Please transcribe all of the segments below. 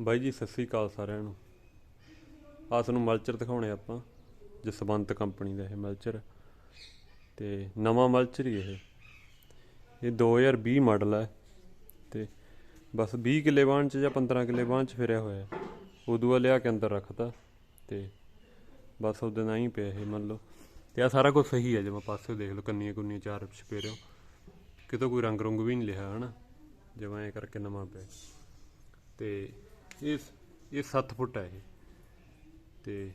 ਬਾਈ ਜੀ, ਸਤਿ ਸ੍ਰੀ ਅਕਾਲ ਸਾਰਿਆਂ ਨੂੰ। ਆਹ ਤੁਹਾਨੂੰ ਮਲਚਰ ਦਿਖਾਉਣੇ ਆਪਾਂ, ਜਸਵੰਤ ਕੰਪਨੀ ਦਾ ਇਹ ਮਲਚਰ। ਤੇ ਨਵਾਂ ਮਲਚਰ ਹੀ ਇਹ। ਇਹ 2020 ਮਾਡਲ ਹੈ ਤੇ ਬਸ 20 ਕਿੱਲੇ ਬਾਣ ਚ ਜਾਂ 15 ਕਿੱਲੇ ਬਾਣ ਚ ਫਿਰਿਆ ਹੋਇਆ ਉਦੋਂ ਬਾਅਦ ਲਿਆ ਕੇ ਅੰਦਰ ਰੱਖਤਾ। ਤੇ ਬਸ ਉਹਦੇ ਨਾਲ ਹੀ ਪਿਆ ਇਹ ਮੰਨ ਲਓ। ਤੇ ਆ ਸਾਰਾ ਕੁਝ ਸਹੀ ਹੈ ਜਿਵੇਂ ਪਾਸੇ ਦੇਖ ਲਓ ਕੰਨੀਆਂ ਕੁੰਨੀਆਂ ਚਾਰ ਛਪੇ ਹੋ। ਕਿਤੋਂ ਕੋਈ ਰੰਗ ਰੁੰਗ ਵੀ ਨਹੀਂ ਲਿਆ, ਹਨਾ? ਜਿਵੇਂ ਐ ਕਰਕੇ ਨਵਾਂ ਪਿਆ। ਤੇ ਇਸ ਇਹ 7 ਫੁੱਟ ਹੈ ਇਹ। ਤੇ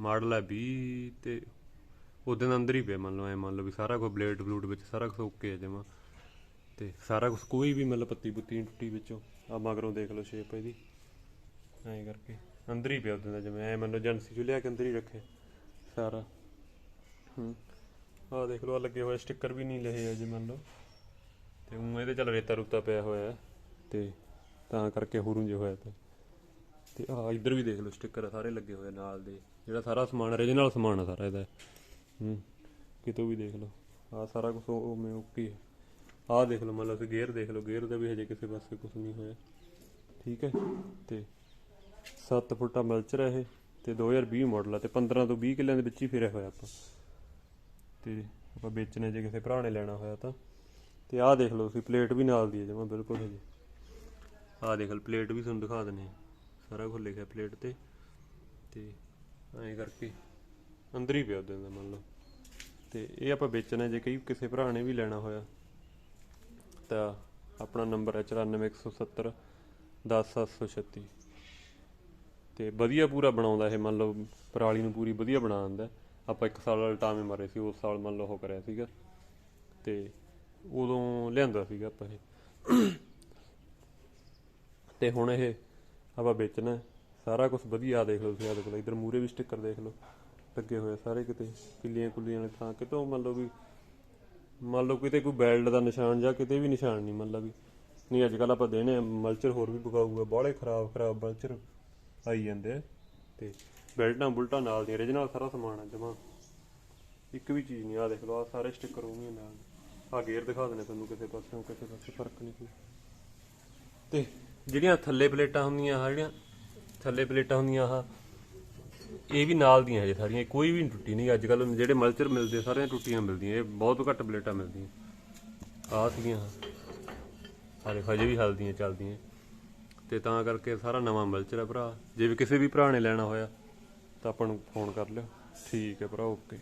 ਮਾਡਲ ਹੈ 20 ਤੇ ਉਹਦੇ ਨਾਲ ਅੰਦਰ ਹੀ ਪਿਆ ਮੰਨ ਲਓ, ਐ ਮੰਨ ਲਓ ਵੀ ਸਾਰਾ ਕੁਝ ਬਲੇਡ ਬਲੂਡ ਵਿੱਚ ਸਾਰਾ ਕੁਝ ਓਕੇ ਹੈ ਜਮਾ। ਤੇ ਸਾਰਾ ਕੁਝ ਕੋਈ ਵੀ ਮਤਲਬ ਪੱਤੀ ਪੁੱਤੀ ਨੀ ਟੁੱਟੀ ਵਿੱਚੋਂ। ਆ ਮਗਰੋਂ ਦੇਖ ਲਓ ਸ਼ੇਪ ਇਹਦੀ। ਐਂ ਕਰਕੇ ਅੰਦਰ ਹੀ ਪਿਆ ਉਹਦੇ ਨਾਲ ਜਿਵੇਂ ਐ ਮੰਨ ਲਓ ਏਜੰਸੀ 'ਚੋਂ ਲਿਆ ਕੇ ਅੰਦਰ ਹੀ ਰੱਖੇ ਸਾਰਾ। ਹੂੰ, ਆਹ ਦੇਖ ਲਓ, ਆਹ ਲੱਗੇ ਹੋਏ ਸਟicker ਵੀ ਨਹੀਂ ਲਏ ਅਜੇ ਮੰਨ ਲਓ। ਤੇ ਉਹ ਇਹਦੇ ਚੱਲ ਰੇਤਾ ਰੂਤਾ ਪਿਆ ਹੋਇਆ ਹੈ ਤੇ ਤਾਂ ਕਰਕੇ ਹੁਰੂ ਜੇ ਹੋਇਆ ਪਿਆ। ਤੇ ਆ ਇੱਧਰ ਵੀ ਦੇਖ ਲਓ ਸਟicker ਸਾਰੇ ਲੱਗੇ ਹੋਏ ਨਾਲ ਦੇ। ਜਿਹੜਾ ਸਾਰਾ ਸਮਾਨ origignal ਸਮਾਨ ਆ ਸਾਰਾ ਇਹਦਾ। ਹੂੰ, ਕਿਤੋਂ ਵੀ ਦੇਖ ਲਓ। ਆ ਸਾਰਾ ਕੁਝ ਉਵੇਂ ਓਕੇ ਹੈ ਆਹ ਦੇਖ ਲਓ ਮੰਨ ਲਓ ਤੁਸੀਂ ਗੇਅਰ ਦੇਖ ਲਓ। ਗੇਅਰ ਦਾ ਵੀ ਹਜੇ ਕਿਸੇ ਪਾਸੇ ਕੁਝ ਨਹੀਂ ਹੋਇਆ। ਠੀਕ ਹੈ, ਤੇ 7 ਫੁੱਟਾ ਮਲਚਰ ਹੈ ਇਹ, ਤੇ 2020 ਮਾਡਲ ਆ, ਤੇ 15 ਤੋਂ 20 ਕਿੱਲਿਆਂ ਦੇ ਵਿੱਚ ਹੀ ਫਿਰਿਆ ਹੋਇਆ ਆਪਾਂ। ਤੇ ਆਪਾਂ ਵੇਚਣੇ ਜੇ ਕਿਸੇ ਭਰਾ ਨੇ ਲੈਣਾ ਹੋਇਆ ਤਾਂ। ਤੇ ਆਹ ਦੇਖ ਲਓ ਤੁਸੀਂ ਪਲੇਟ ਵੀ ਨਾਲ ਦੀ ਹੈ ਜਮਾ, ਬਿਲਕੁਲ ਹਜੇ। ਆਹ ਦੇਖ ਲਓ ਪਲੇਟ ਵੀ ਤੁਹਾਨੂੰ ਦਿਖਾ ਦਿੰਨੇ ਆ। ਸਾਰਾ ਕੁਝ ਲਿਖਿਆ ਪਲੇਟ ਤੇ ਤੇ ਐਂ ਕਰਕੇ ਅੰਦਰ ਹੀ ਪਿਆ ਉਹਦੇ ਦਾ ਮੰਨ ਲਓ। ਤੇ ਇਹ ਆਪਾਂ ਵੇਚਣਾ ਜੇ ਕਈ ਕਿਸੇ ਭਰਾ ਨੇ ਵੀ ਲੈਣਾ ਹੋਇਆ, ਤਾਂ ਆਪਣਾ ਨੰਬਰ ਹੈ 94170 10736 ਤੇ ਵਧੀਆ ਪੂਰਾ ਬਣਾਉਂਦਾ ਇਹ, ਮੰਨ ਲਓ ਪਰਾਲੀ ਨੂੰ ਪੂਰੀ ਵਧੀਆ ਬਣਾ ਦਿੰਦਾ। ਆਪਾਂ ਇੱਕ ਸਾਲ ਵਾਲਾ ਟਾਵੇਂ ਮਾਰੇ ਸੀ, ਉਸ ਸਾਲ ਮੰਨ ਲਓ ਉਹ ਕਰਿਆ ਸੀਗਾ। ਤੇ ਉਦੋਂ ਲਿਆਂਦਾ ਸੀਗਾ ਆਪਾਂ ਇਹ। ਤੇ ਹੁਣ ਇਹ ਆਪਾਂ ਵੇਚਣਾ ਸਾਰਾ ਕੁਝ ਵਧੀਆ ਆਹ ਦੇਖ ਲਓ ਤੁਸੀਂ ਆਹ ਦੇਖ ਲਓ ਇਧਰ ਮੂਰੇ ਵੀ ਸਟicker ਦੇਖ ਲਓ। ਲੱਗੇ ਹੋਏ ਆ ਸਾਰੇ ਕਿਤੇ ਕਿੱਲੀਆਂ ਕੁੱਲੀਆਂ ਨੇ ਥਾਂ। ਕਿਤੋਂ ਮੰਨ ਲਓ ਵੀ ਮੰਨ ਲਓ ਕਿਤੇ ਕੋਈ ਬੈਲਟ ਦਾ ਨਿਸ਼ਾਨ ਜਾਂ ਕਿਤੇ ਵੀ ਨਿਸ਼ਾਨ ਨਹੀਂ ਮੰਨ ਲਓ ਵੀ। ਨਹੀਂ ਅੱਜ ਕੱਲ ਆਪਾਂ ਦੇਣੇ ਆ, ਮਲਚਰ ਹੋਰ ਵੀ ਪਕਾਊਗਾ ਬਾਹਲੇ ਖਰਾਬ ਖਰਾਬ ਮਲਚਰ ਆਈ ਜਾਂਦੇ ਆ। ਤੇ ਬੈਲਟਾਂ ਬੁਲਟਾਂ ਨਾਲ ਦੀਆਂ origignal ਸਾਰਾ ਸਮਾਨ ਆ ਜਮਾ। ਇੱਕ ਵੀ ਚੀਜ਼ ਨਹੀਂ ਆ ਦੇਖ ਲਓ ਆ ਸਾਰੇ ਸਟicker ਉਹ ਵੀ ਨਾਲ। ਆ ਗੇਅਰ ਦਿਖਾ ਦਨੇ ਤੁਹਾਨੂੰ ਕਿਸੇ ਪਾਸਿਓਂ ਕਿਸੇ ਪਾਸੇ ਫ਼ਰਕ ਨਹੀਂ ਕੋਈ। ਤੇ ਜਿਹੜੀਆਂ ਥੱਲੇ ਪਲੇਟਾਂ ਹੁੰਦੀਆਂ ਆਹ ਜਿਹੜੀਆਂ ਥੱਲੇ ਪਲੇਟਾਂ ਹੁੰਦੀਆਂ ਆਹ, ਇਹ ਵੀ ਨਾਲ ਦੀਆਂ ਹਜੇ ਸਾਰੀਆਂ ਕੋਈ ਵੀ ਟੁੱਟੀ ਨਹੀਂ, ਅੱਜ ਕੱਲ ਜਿਹੜੇ ਮਲਚਰ ਮਿਲਦੇ ਸਾਰੀਆਂ ਟੁੱਟੀਆਂ ਮਿਲਦੀਆਂ, ਇਹ ਬਹੁਤ ਘੱਟ ਪਲੇਟਾਂ ਮਿਲਦੀਆਂ। ਆ ਸੀਗੀਆਂ ਆਹ ਹਜੇ ਵੀ ਹਲਦੀਆਂ ਚੱਲਦੀਆਂ। ਤੇ ਤਾਂ ਕਰਕੇ ਸਾਰਾ ਨਵਾਂ ਮਲਚਰ ਹੈ ਭਰਾ, ਜੇ ਵੀ ਕਿਸੇ ਵੀ ਭਰਾ ਨੇ ਲੈਣਾ ਹੋਇਆ ਤਾਂ ਆਪਾਂ ਨੂੰ ਫੋਨ ਕਰ ਲਿਓ। ਠੀਕ ਹੈ ਭਰਾ, ਓਕੇ।